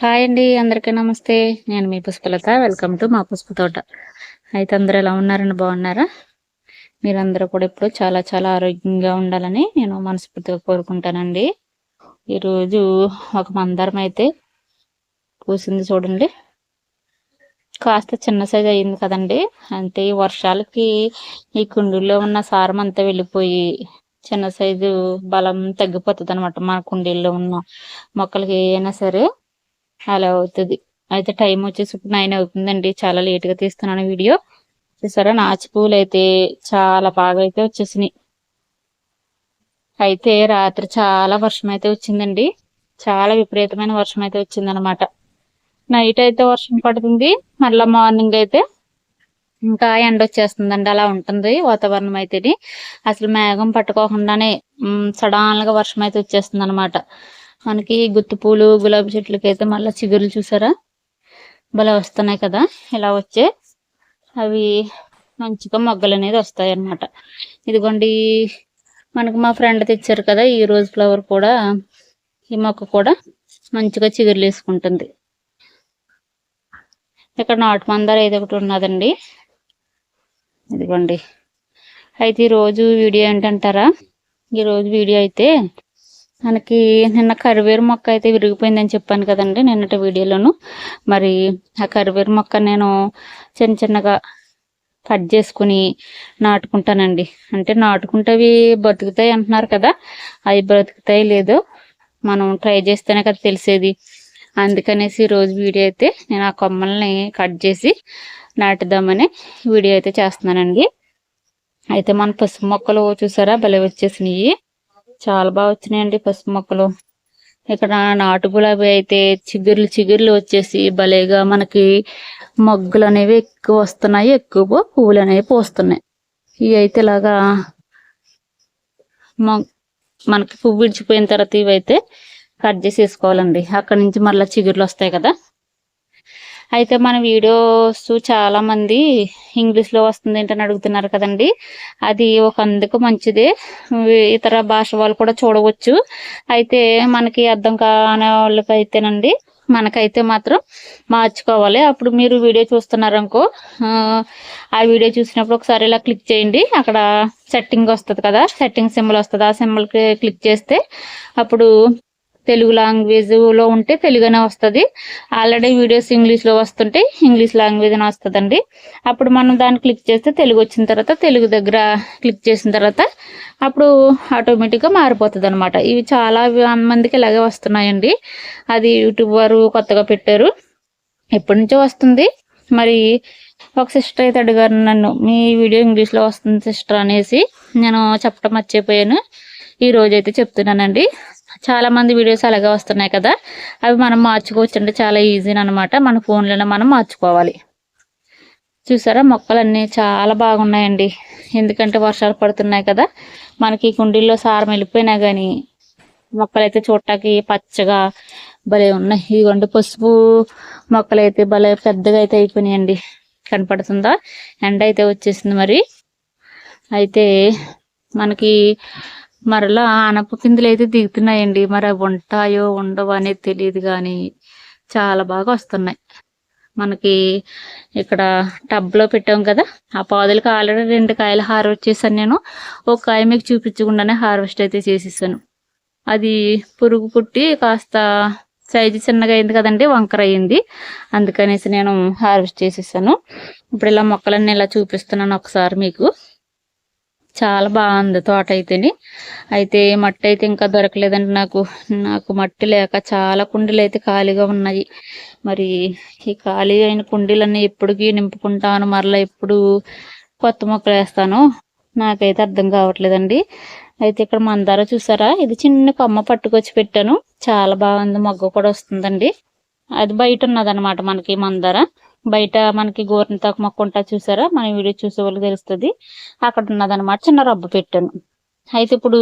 Hi అండి అందరికీ నమస్తే. నేను మీ పుష్పలత వెల్కమ్ టు మా పుష్ప తోట. అయితే అందరూ ఎలా ఉన్నారని బాగున్నారా? మీరందరూ కూడా ఇప్పుడు చాలా చాలా ఆరోగ్యంగా ఉండాలని నేను మనస్ఫూర్తిగా కోరుకుంటానండి. ఈరోజు ఒక మందారం అయితే పూసింది చూడండి. కాస్త చిన్న సైజ్ అయింది కదండి. అంటే ఈ వర్షాలకి ఈ కుండీల్లో ఉన్న సారం అంతా వెళ్ళిపోయి చిన్న సైజు బలం తగ్గిపోతుంది అనమాట మన కుండీల్లో ఉన్న మొక్కలకి ఏమైనా సరే. అలా అవుతుంది. అయితే టైం వచ్చేసి ఇప్పుడు నైన్ అవుతుందండి. చాలా లేట్గా తీస్తున్నాను వీడియో. చూసారా? నాచి పూలు అయితే చాలా బాగా అయితే వచ్చేసినాయి. అయితే రాత్రి చాలా వర్షం అయితే వచ్చిందండి. చాలా విపరీతమైన వర్షం అయితే వచ్చింది అనమాట నైట్ అయితే వర్షం పడుతుంది. మళ్ళీ మార్నింగ్ అయితే ఇంకా ఎండ వచ్చేస్తుందండి. అలా ఉంటుంది వాతావరణం అయితే అసలు మేఘం పట్టుకోకుండానే సడన్గా వర్షం అయితే వచ్చేస్తుంది అనమాట మనకి గుత్తు పూలు గులాబీ చెట్లకి అయితే మళ్ళీ చిగురులు చూసారా? భలే వస్తున్నాయి కదా? ఇలా వచ్చే అవి మంచిగా మొగ్గలు అనేది వస్తాయి అన్నమాట ఇదిగోండి మనకు మా ఫ్రెండ్ తెచ్చారు కదా ఈ రోజ్ ఫ్లవర్ కూడా. ఈ మొక్క కూడా మంచిగా చిగురులు వేసుకుంటుంది. ఇక్కడ నాటు మందార ఏదో ఒకటి ఉన్నదండి. ఇదిగోండి. అయితే ఈరోజు వీడియో ఏంటంటారా? ఈరోజు వీడియో అయితే మనకి నిన్న కరివేరు మొక్క అయితే విరిగిపోయిందని చెప్పాను కదండి నిన్నటి వీడియోలోను. మరి ఆ కరివేరు మొక్క నేను చిన్న చిన్నగా కట్ చేసుకుని నాటుకుంటానండి. అంటే నాటుకుంటే అవి బతుకుతాయి అంటున్నారు కదా అవి బ్రతుకుతాయి లేదో. మనం ట్రై చేస్తేనే కదా తెలిసేది. అందుకనేసి రోజు వీడియో అయితే నేను ఆ కొమ్మల్ని కట్ చేసి నాటుదామని వీడియో అయితే చేస్తున్నానండి. అయితే మన పసుపు మొక్కలు చూసారా? భలే వచ్చేసినాయి. చాలా బాగా వచ్చినాయండి పసుపు మొక్కలు. ఇక్కడ నాటు గులాబీ అయితే చిగుర్లు చిగుర్లు వచ్చేసి భలేగా మనకి మొగ్గులు అనేవి ఎక్కువ వస్తున్నాయి ఎక్కువ పువ్వులు అనేవి పోస్తున్నాయి. ఇవి అయితే ఇలాగా మనకి పువ్వు విడిచిపోయిన తర్వాత ఇవైతే కట్ చేసి వేసుకోవాలండి అక్కడ నుంచి మళ్ళీ చిగుర్లు వస్తాయి కదా. అయితే మన వీడియోస్ చాలామంది ఇంగ్లీష్లో వస్తుంది ఏంటని అడుగుతున్నారు కదండి. అది ఒక అందుకు మంచిదే ఇతర భాష వాళ్ళు కూడా చూడవచ్చు. అయితే మనకి అర్థం కాని వాళ్ళకి అయితేనండి మనకైతే మాత్రం మార్చుకోవాలి. అప్పుడు మీరు వీడియో చూస్తున్నారనుకో ఆ వీడియో చూసినప్పుడు ఒకసారి ఇలా క్లిక్ చేయండి. అక్కడ సెట్టింగ్ వస్తుంది కదా సెట్టింగ్ సింబల్ వస్తుంది. ఆ సింబల్కి క్లిక్ చేస్తే అప్పుడు తెలుగు లాంగ్వేజ్లో ఉంటే తెలుగునే వస్తుంది. ఆల్రెడీ వీడియోస్ ఇంగ్లీష్లో వస్తుంటే ఇంగ్లీష్ లాంగ్వేజ్ వస్తుందండి. అప్పుడు మనం దాన్ని క్లిక్ చేస్తే తెలుగు వచ్చిన తర్వాత తెలుగు దగ్గర క్లిక్ చేసిన తర్వాత అప్పుడు ఆటోమేటిక్గా మారిపోతుంది అనమాట ఇవి చాలా మందికి ఇలాగే వస్తున్నాయండి. అది యూట్యూబ్ వారు కొత్తగా పెట్టారు. ఎప్పటి నుంచో వస్తుంది. మరి ఒక సిస్టర్ అయితే అడిగారు నన్ను మీ వీడియో ఇంగ్లీష్లో వస్తుంది సిస్టర్ అనేసి నేను చెప్పడం మర్చిపోయాను. ఈ రోజు అయితే చెప్తున్నానండి. చాలా మంది వీడియోస్ అలాగే వస్తున్నాయి కదా. అవి మనం మార్చుకోవచ్చు చాలా ఈజీ అనమాట మన ఫోన్లోనే మనం మార్చుకోవాలి. చూసారా? మొక్కలన్నీ చాలా బాగున్నాయండి. ఎందుకంటే వర్షాలు పడుతున్నాయి కదా. మనకి కుండీల్లో సారం వెళ్ళిపోయినా కానీ మొక్కలైతే చూడటానికి పచ్చగా భలే ఉన్నాయి. ఇదిగోండి పసుపు మొక్కలైతే భలే పెద్దగా అయితే అయిపోయినాయండి. కనపడుతుందా? ఎండ అయితే వచ్చేసింది మరి. అయితే మనకి మరలా ఆనప పిందులు అయితే దిగుతున్నాయండి. మరి అవి ఉంటాయో ఉండవో అనేది తెలియదు కానీ చాలా బాగా వస్తున్నాయి. మనకి ఇక్కడ టబ్లో పెట్టాం కదా. ఆ పాదులకు ఆల్రెడీ రెండు కాయలు హార్వెస్ట్ చేశాను నేను. ఒక కాయ మీకు చూపించకుండానే హార్వెస్ట్ అయితే చేసేసాను. అది పురుగు పుట్టి కాస్త సైజు చిన్నగా అయింది కదండి వంకర అయింది. అందుకనేసి నేను హార్వెస్ట్ చేసేసాను. ఇప్పుడు ఇలా మొక్కలన్నీ ఇలా చూపిస్తున్నాను ఒకసారి మీకు. చాలా బాగుంది తోట అయితేని. అయితే మట్టి అయితే ఇంకా దొరకలేదండి నాకు. నాకు మట్టి లేక చాలా కుండీలు అయితే ఖాళీగా ఉన్నాయి. మరి ఈ ఖాళీ అయిన కుండీలన్నీ ఎప్పటికీ నింపుకుంటాను మరలా ఎప్పుడు కొత్త మొక్కలు వేస్తాను నాకైతే అర్థం కావట్లేదండి. అయితే ఇక్కడ మందార చూసారా? ఇది చిన్న కొమ్మ పట్టుకొచ్చి పెట్టాను. చాలా బాగుంది. మొగ్గ కూడా వస్తుందండి. అది బయట ఉన్నదన్నమాట మనకి మందార. బయట మనకి గోరింతాకు మొక్క ఉంటుంది చూసారా? మన వీడియో చూసే వాళ్ళకి తెలుస్తుంది. అక్కడ ఉన్నదన్నమాట చిన్న రబ్బ పెట్టాను. అయితే ఇప్పుడు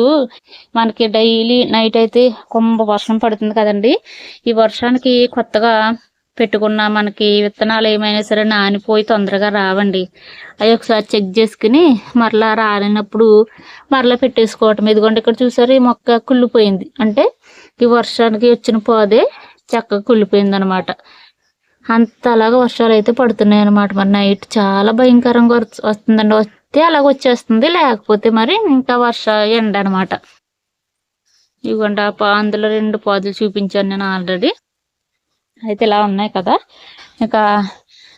మనకి డైలీ నైట్ అయితే కొంబ వర్షం పడుతుంది కదండి. ఈ వర్షానికి కొత్తగా పెట్టుకున్న మనకి విత్తనాలు ఏమైనా సరే నానిపోయి తొందరగా రావండి. అవి ఒకసారి చెక్ చేసుకుని మరలా రాలినప్పుడు మరలా పెట్టేసుకోవటం. ఇదిగోండి ఇక్కడ చూసారు ఈ మొక్క కుళ్ళిపోయింది. అంటే ఈ వర్షానికి వచ్చిన పోదే చక్కగా కుళ్ళిపోయింది అనమాట అంతలాగా వర్షాలు అయితే పడుతున్నాయి అనమాట మరి నైట్ చాలా భయంకరంగా వస్తుందండి. వస్తే అలాగ వచ్చేస్తుంది లేకపోతే మరి ఇంకా వర్ష ఎండ అనమాట ఇవ్వండి ఆ పా అందులో రెండు పాదులు చూపించాను నేను ఆల్రెడీ. అయితే ఇలా ఉన్నాయి కదా. ఇంకా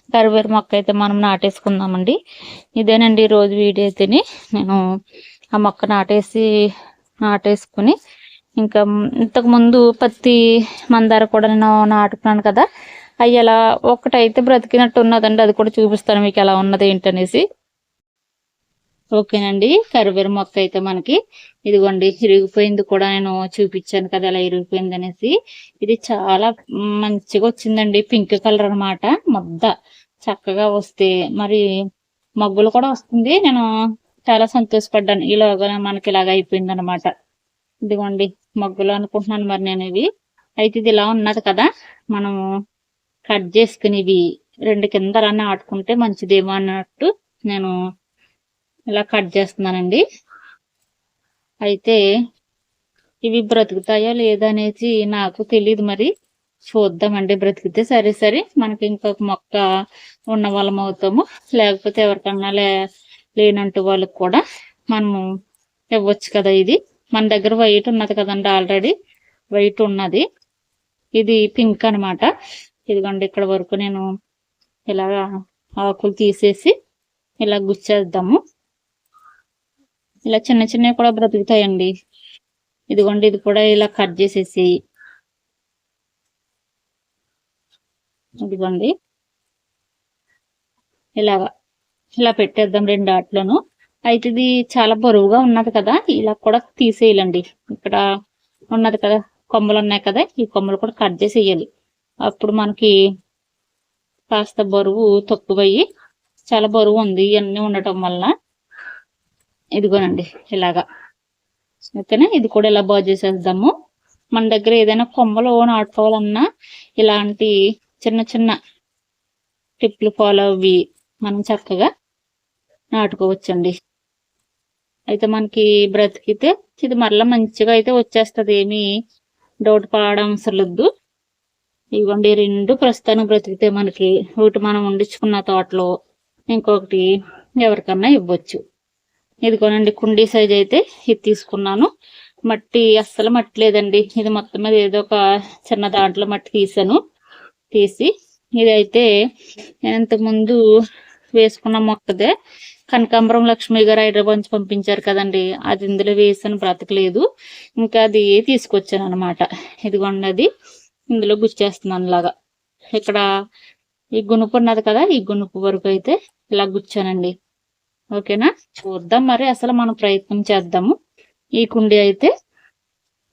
కరివేరు మొక్క అయితే మనం నాటేసుకుందామండి. ఇదేనండి ఈ రోజు వీడియో అయితేని. నేను ఆ మొక్క నాటేసి నాటేసుకుని ఇంకా ఇంతకుముందు పత్తి మందార కూడా నేను నాటుకున్నాను కదా. అవి ఎలా ఒకటైతే బ్రతికినట్టు ఉన్నదండి అది కూడా చూపిస్తాను మీకు ఎలా ఉన్నది ఏంటనేసి. ఓకేనండి. కరివేరు మొక్క అయితే మనకి ఇదిగోండి ఇరిగిపోయింది కూడా నేను చూపించాను కదా ఎలా ఇరిగిపోయింది అనేసి. ఇది చాలా మంచిగా వచ్చిందండి. పింక్ కలర్ అన్నమాట. మొద్ద చక్కగా వస్తే మరి మగ్గులు కూడా వస్తుంది. నేను చాలా సంతోషపడ్డాను. ఇలాగా మనకి ఇలాగ అయిపోయింది అనమాట ఇదిగోండి మగ్గులు అనుకుంటున్నాను మరి నేను ఇవి. అయితే ఇది ఇలా ఉన్నది కదా మనము కట్ చేసుకుని ఇవి రెండు కింద అలా నాటుకుంటే మంచిదేమో అన్నట్టు నేను ఇలా కట్ చేస్తున్నానండి. అయితే ఇవి బ్రతుకుతాయో లేదా అనేది నాకు తెలియదు మరి. చూద్దామండి బ్రతికితే సరే సరే మనకి ఇంకొక మొక్క ఉన్న వాళ్ళం అవుతాము. లేకపోతే ఎవరికన్నా లే లేనంటూ వాళ్ళకి కూడా మనము ఇవ్వచ్చు కదా ఇది. మన దగ్గర వైట్ ఉన్నది కదండి ఆల్రెడీ. వైట్ ఉన్నది. ఇది పింక్ అన్నమాట. ఇదిగోండి ఇక్కడ వరకు నేను ఇలాగా ఆకులు తీసేసి ఇలా గుచ్చేద్దాము. ఇలా చిన్న చిన్నవి కూడా బ్రతుకుతాయండి. ఇదిగోండి ఇది కూడా ఇలా కట్ చేసేసి ఇదిగోండి. ఇలాగా ఇలా పెట్టేద్దాం రెండు ఆటలోను. అయితే ఇది చాలా బరువుగా ఉన్నది కదా ఇలా కూడా తీసేయాలండి. ఇక్కడ ఉన్నది కదా కొమ్మలు ఉన్నాయి కదా ఈ కొమ్మలు కూడా కట్ చేసేయాలి. అప్పుడు మనకి కాస్త బరువు తక్కువయ్యి చాలా బరువు ఉంది. ఇవన్నీ ఉండటం వల్ల ఇదిగోనండి ఇలాగా. ఓకేనా? ఇది కూడా ఇలా బాగు చేసేద్దాము. మన దగ్గర ఏదైనా కొమ్మలు నాటుకోవాలన్నా ఇలాంటి చిన్న చిన్న టిప్లు ఫాలో అవి మనం చక్కగా నాటుకోవచ్చండి. అయితే మనకి బ్రతికితే ఇది మరలా మంచిగా అయితే వచ్చేస్తుంది. ఏమీ డౌట్ పడడం అవసరం లేదు ఇవ్వండి రెండు ప్రస్తుతానికి బ్రతికితే మనకి ఒకటి మనం వండించుకున్న తోటలో ఇంకొకటి ఎవరికన్నా ఇవ్వచ్చు. ఇదిగోనండి కుండీ సైజ్ అయితే ఇది తీసుకున్నాను. మట్టి అస్సలు మట్టి లేదండి. ఇది మొత్తం మీద ఏదో ఒక చిన్న దాంట్లో మట్టి తీసాను. తీసి ఇదైతే అయితే ఇంతకుముందు వేసుకున్న మొక్కదే. కనకాంబరం లక్ష్మి గారు హైదరాబాద్ నుంచి పంపించారు కదండి. అది ఇందులో వేసాను బ్రతకలేదు. ఇంకా అది తీసుకొచ్చాను అనమాట ఇదిగోండి అది. ఇందులో గుచ్చేస్తున్నాను ఇలాగా ఇక్కడ ఈ గునుపు ఉన్నది కదా ఈ గునుపు వరకు అయితే ఇలా గుచ్చానండి. ఓకేనా? చూద్దాం మరి అసలు మనం ప్రయత్నం చేద్దాము. ఈ కుండి అయితే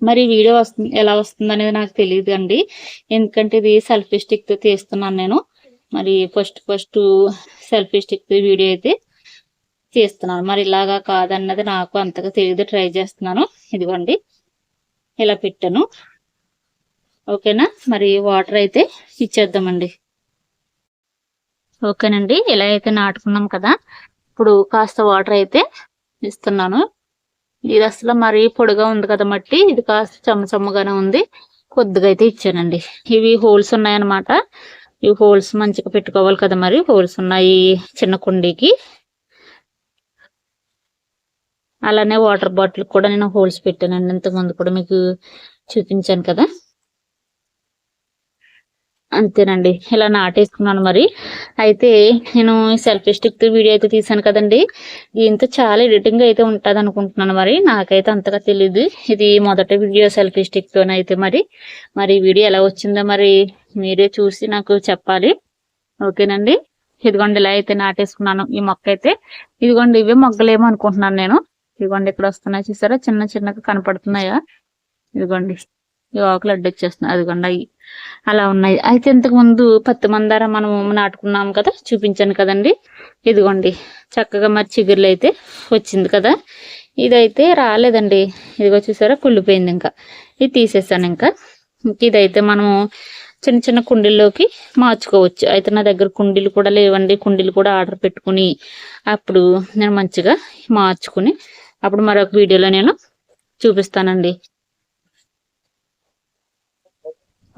మరి వీడియో వస్తుంది ఎలా వస్తుంది అనేది నాకు తెలియదు అండి ఎందుకంటే ఇది సెల్ఫీ స్టిక్తో తీస్తున్నాను నేను. మరి ఫస్ట్ ఫస్ట్ సెల్ఫీ స్టిక్తో వీడియో అయితే తీస్తున్నాను. మరి ఇలాగా కాదన్నది నాకు అంతగా తెలియదు. ట్రై చేస్తున్నాను. ఇదిగోండి. ఇలా పెట్టాను. ఓకేనా? మరి వాటర్ అయితే ఇచ్చేద్దామండి. ఓకేనండి ఇలా అయితే నాటుకున్నాం కదా. ఇప్పుడు కాస్త వాటర్ అయితే ఇస్తున్నాను. ఇది అసలు మరీ పొడిగా ఉంది కదా మట్టి. ఇది కాస్త చెమ్మచెమ్మగానే ఉంది. కొద్దిగా అయితే ఇచ్చానండి. ఇవి హోల్స్ ఉన్నాయన్నమాట. ఈ హోల్స్ మంచిగా పెట్టుకోవాలి కదా మరి. హోల్స్ ఉన్నాయి చిన్న కుండీకి. అలానే వాటర్ బాటిల్ కూడా నేను హోల్స్ పెట్టానండి. ఇంతకుముందు కూడా మీకు చూపించాను కదా. అంతేనండి. ఇలా నాటేసుకున్నాను మరి. అయితే నేను సెల్ఫీ స్టిక్ వీడియో అయితే తీసాను కదండి. దీంతో చాలా ఎడిటింగ్ అయితే ఉంటుంది అనుకుంటున్నాను మరి. నాకైతే అంతగా తెలియదు ఇది మొదటి వీడియో సెల్ఫీ స్టిక్తో అయితే మరి. మరి వీడియో ఎలా వచ్చిందో మరి మీరే చూసి నాకు చెప్పాలి. ఓకేనండి? ఇదిగోండి ఇలా అయితే నాటేసుకున్నాను ఈ మొక్క అయితే ఇదిగోండి ఇవే మొగ్గలేమో అనుకుంటున్నాను నేను. ఇదిగోండి ఇక్కడ వస్తున్నాయి చూసారా? చిన్న చిన్నగా కనపడుతున్నాయా? ఇదిగోండి. ఈ ఆకులు అడ్డొచ్చేస్తున్నాయి. అదిగోండి అవి అలా ఉన్నాయి. అయితే ఇంతకుముందు పత్తి మందార మనం నాటుకున్నాం కదా చూపించాను కదండి. ఇదిగోండి. చక్కగా మరి చిగుర్లు అయితే వచ్చింది కదా. ఇదైతే రాలేదండి. ఇదిగో చూసారా కుళ్ళిపోయింది ఇంకా. ఇది తీసేసాను ఇంకా ఇదైతే మనము చిన్న చిన్న కుండీల్లోకి మార్చుకోవచ్చు. అయితే నా దగ్గర కుండీలు కూడా లేవండి. కుండీలు కూడా ఆర్డర్ పెట్టుకుని అప్పుడు నేను మంచిగా మార్చుకుని అప్పుడు మరొక వీడియోలో నేను చూపిస్తానండి.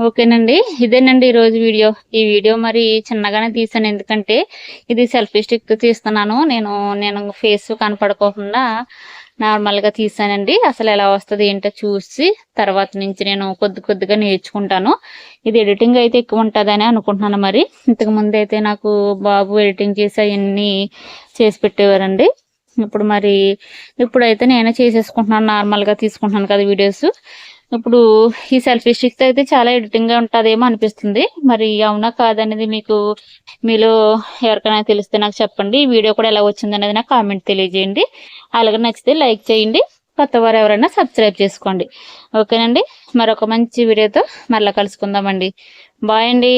ఓకేనండి. ఇదేనండి ఈరోజు వీడియో. ఈ వీడియో మరి చిన్నగానే తీసాను ఎందుకంటే ఇది సెల్ఫీ స్టిక్ తీస్తున్నాను. నేను నేను ఫేస్ కనపడుకోకుండా నార్మల్గా తీసానండి అసలు ఎలా వస్తుంది ఏంటో చూసి తర్వాత నుంచి నేను కొద్ది కొద్దిగా నేర్చుకుంటాను. ఇది ఎడిటింగ్ అయితే ఎక్కువ ఉంటుందని అనుకుంటున్నాను మరి. ఇంతకు ముందు అయితే నాకు బాబు ఎడిటింగ్ చేసి అవన్నీ చేసి పెట్టేవారండి. ఇప్పుడు మరి ఇప్పుడైతే నేనే చేసేసుకుంటున్నాను. నార్మల్గా తీసుకుంటున్నాను కదా వీడియోస్. ఇప్పుడు ఈ సెల్ఫీ స్టిక్ అయితే చాలా ఎడిటింగ్గా ఉంటుందేమో అనిపిస్తుంది. మరి అవునా కాదనేది మీకు మీలో ఎవరికైనా తెలిస్తే నాకు చెప్పండి. ఈ వీడియో కూడా ఎలా వచ్చింది అనేది నాకు కామెంట్ తెలియజేయండి. అలాగే నచ్చితే లైక్ చేయండి. కొత్త వారు ఎవరైనా సబ్స్క్రైబ్ చేసుకోండి. ఓకేనండి? మరొక మంచి వీడియోతో మళ్ళీ కలుసుకుందామండి. బాయ్ అండి.